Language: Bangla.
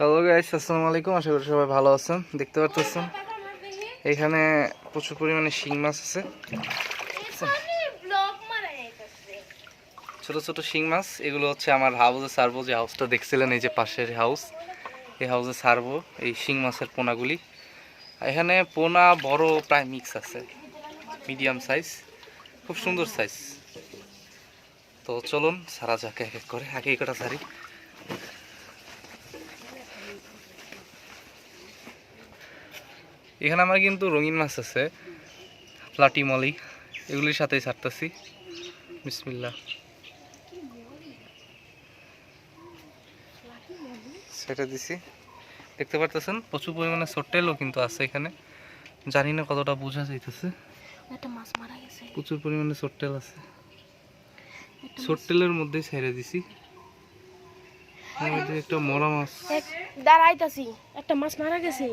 হ্যালো গাইস আসসালামু আলাইকুম। আশা করি সবাই ভালো আছেন। দেখতে পাচ্ছেন এখানে প্রচুর পরিমাণে শিং মাছ আছে। ছোট ছোট শিং মাছ। এগুলো হচ্ছে আমার হাউসে সারবো যে হাউসটা দেখছিলেন এই যে পাশের হাউস। এই হাউসে সারবো এই শিং মাছের পোনাগুলি। এখানে পোনা বড় প্রায় মিক্স আছে। মিডিয়াম সাইজ খুব সুন্দর সাইজ তো চলুন সারা যাকে এক এক করে। আগে কটা সারি। এখানে আমার কিন্তু রঙিন মাছ আছে। প্লাটি মলি এগুলির সাথেই ছাড়তেছি। বিসমিল্লা সেটা দিছি। দেখতে পারতেছেন প্রচুর পরিমাণে সট্টেলও কিন্তু আছে এখানে। জানি না কতটা বোঝা যাইতেছে। মাছ মারা গেছে। প্রচুর পরিমাণে সট্টেল আছে। সট্টেলের মধ্যেই ছেড়ে দিছি। একটা মরা মাছ। দাঁড়াইতাছি। একটা মাছ মারা গেছে।